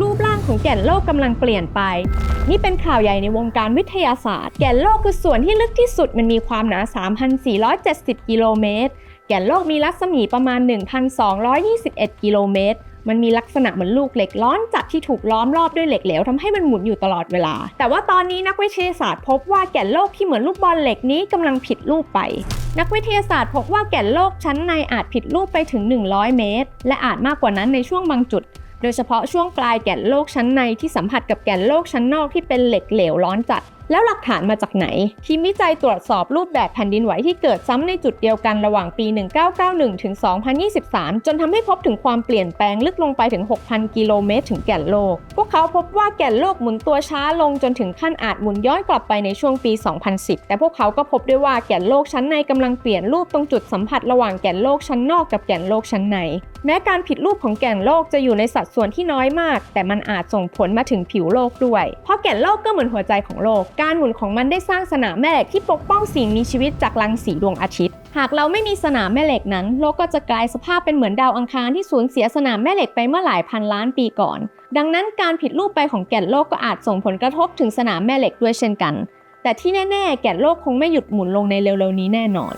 รูปร่างของแก่นโลกกำลังเปลี่ยนไป นี่เป็นข่าวใหญ่ในวงการวิทยาศาสตร์ แก่นโลกคือส่วนที่ลึกที่สุดมันมีความหนา 3,470 กิโลเมตร แก่นโลกมีรัศมีประมาณ 1,221 กิโลเมตรมันมีลักษณะเหมือนลูกเหล็กร้อนจัดที่ถูกล้อมรอบด้วยเหล็กเหลวทำให้มันหมุนอยู่ตลอดเวลา แต่ว่าตอนนี้นักวิทยาศาสตร์พบว่าแก่นโลกที่เหมือนลูกบอลเหล็กนี้กำลังผิดรูปไป นักวิทยาศาสตร์พบว่าแก่นโลกชั้นในอาจผิดรูปไปถึง 100 เมตร และอาจมากกว่านั้นในช่วงบางจุด โดยเฉพาะช่วงปลายแก่นโลกชั้นในที่สัมผัสกับแก่นโลกชั้นนอกที่เป็นเหล็กเหลวร้อนจัด แล้วหลักฐานมาจากไหน ทีมวิจัยตรวจสอบรูปแบบแผ่นดินไหวที่เกิดซ้ำในจุดเดียวกันระหว่างปี 1991 ถึง 2023 จนทำให้พบถึงความเปลี่ยนแปลงลึกลงไปถึง 6,000 กิโลเมตรถึงแก่นโลก พวกเขาพบว่าแก่นโลกหมุนตัวช้าลงจนถึงขั้นอาจหมุนย้อนกลับไปในช่วงปี 2010 แต่พวกเขาก็พบด้วยว่าแก่นโลกชั้นในกำลังเปลี่ยนรูปตรงจุดสัมผัสระหว่างแก่นโลกชั้นนอกกับแก่นโลกชั้นใน แม้การผิดรูปของแก่นโลกจะอยู่ในสัดส่วนที่น้อยมาก แต่มันอาจส่งผลมาถึงผิวโลกด้วย เพราะแก่นโลกก็เหมือนหัวใจของโลกการหมุนของมันได้สร้างสนามแม่เหล็กที่ปกป้องสิ่งมีชีวิตจากรังสีดวงอาทิตย์ หากเราไม่มีสนามแม่เหล็กนั้น โลกก็จะกลายสภาพเป็นเหมือนดาวอังคารที่สูญเสียสนามแม่เหล็กไปเมื่อหลายพันล้านปีก่อน ดังนั้นการผิดรูปไปของแก่นโลกก็อาจส่งผลกระทบถึงสนามแม่เหล็กด้วยเช่นกัน แต่ที่แน่ ๆ แก่นโลกคงไม่หยุดหมุนลงในเร็วๆนี้แน่นอน